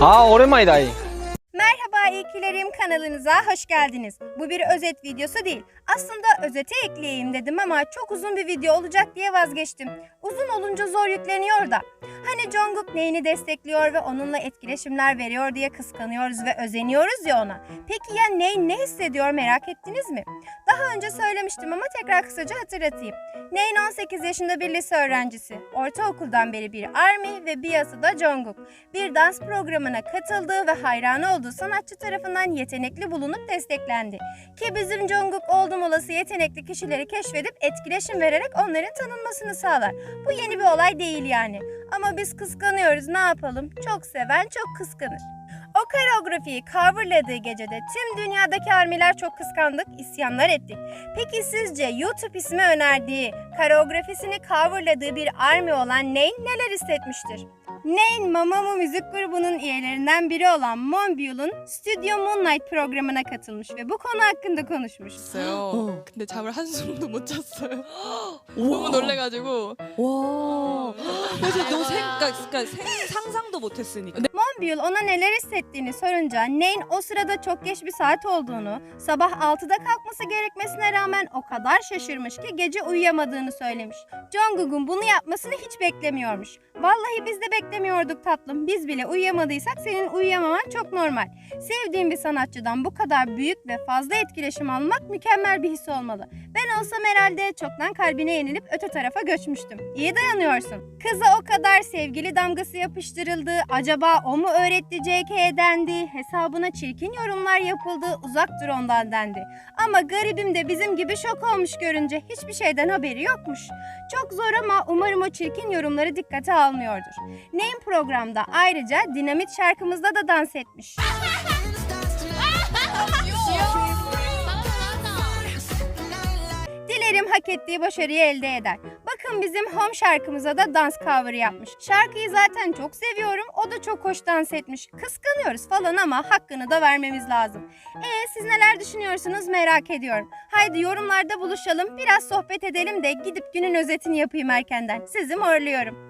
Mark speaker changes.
Speaker 1: 아 오랜만이다 이.
Speaker 2: Merhaba ilkilerim kanalınıza hoş geldiniz. Bu bir özet videosu değil. Aslında özete ekleyeyim dedim ama çok uzun bir video olacak diye vazgeçtim. Uzun olunca zor yükleniyor da. Hani Jungkook neyini destekliyor ve onunla etkileşimler veriyor diye kıskanıyoruz ve özeniyoruz ya ona. Peki ya Ney ne hissediyor merak ettiniz mi? Daha önce söylemiştim ama tekrar kısaca hatırlatayım. Neyin 18 yaşında bir lise öğrencisi. Ortaokuldan beri bir ARMY ve biası da Jungkook. Bir dans programına katıldığı ve hayranı olduğu sanatçı tarafından yetenekli bulunup desteklendi. Ki bizim Jungkook oldum olası yetenekli kişileri keşfedip etkileşim vererek onların tanınmasını sağlar. Bu yeni bir olay değil yani. Ama biz kıskanıyoruz ne yapalım? Çok seven çok kıskanır O koreografiyi coverladığı gecede tüm dünyadaki armiler çok kıskandık, isyanlar ettik. Peki sizce YouTube ismi önerdiği, koreografisini coverladığı bir army olan Neyn neler hissetmiştir? Neyn, Mamamoo müzik grubunun üyelerinden biri olan Monbyul'un Studio Moonlight programına katılmış ve bu konu hakkında konuşmuş.
Speaker 3: 잤어요.
Speaker 4: 어.
Speaker 3: 근데 잠을 한숨도 못 잤어요. 너무 놀래가지고
Speaker 4: 와. 그래서 너 생, 그러니까, 그러니까 생, 상상도 못했으니까.
Speaker 2: Monbyul ona neler hissettiğini sorunca Neyn o sırada çok geç bir saat olduğunu, sabah 6'da kalkması gerekmesine rağmen o kadar şaşırmış ki gece uyuyamadığını söylemiş. Jungkook'un bunu yapmasını hiç beklemiyormuş. Vallahi biz de beklemiyorduk tatlım. Biz bile uyuyamadıysak senin uyuyamaman çok normal. Sevdiğim bir sanatçıdan bu kadar büyük ve fazla etkileşim almak mükemmel bir his olmalı. Ben olsam herhalde çoktan kalbine yenilip öte tarafa göçmüştüm. İyi dayanıyorsun. Kıza o kadar sevgili damgası yapıştırıldı. Acaba o mu öğretti JK dendi. Hesabına çirkin yorumlar yapıldı. Uzak dur ondan dendi. Ama garibim de bizim gibi şok olmuş görünce hiçbir şeyden haberi yokmuş. Çok zor ama umarım o çirkin yorumları dikkate almıyordur. Name programda ayrıca Dinamit şarkımızda da dans etmiş. Dilerim hak ettiği başarıyı elde eder. Bakın bizim Home şarkımıza da dans cover yapmış. Şarkıyı zaten çok seviyorum. O da çok hoş dans etmiş. Kıskanıyoruz falan ama hakkını da vermemiz lazım. E siz neler düşünüyorsunuz merak ediyorum. Haydi yorumlarda buluşalım. Biraz sohbet edelim de gidip günün özetini yapayım erkenden. Sizi morluyorum.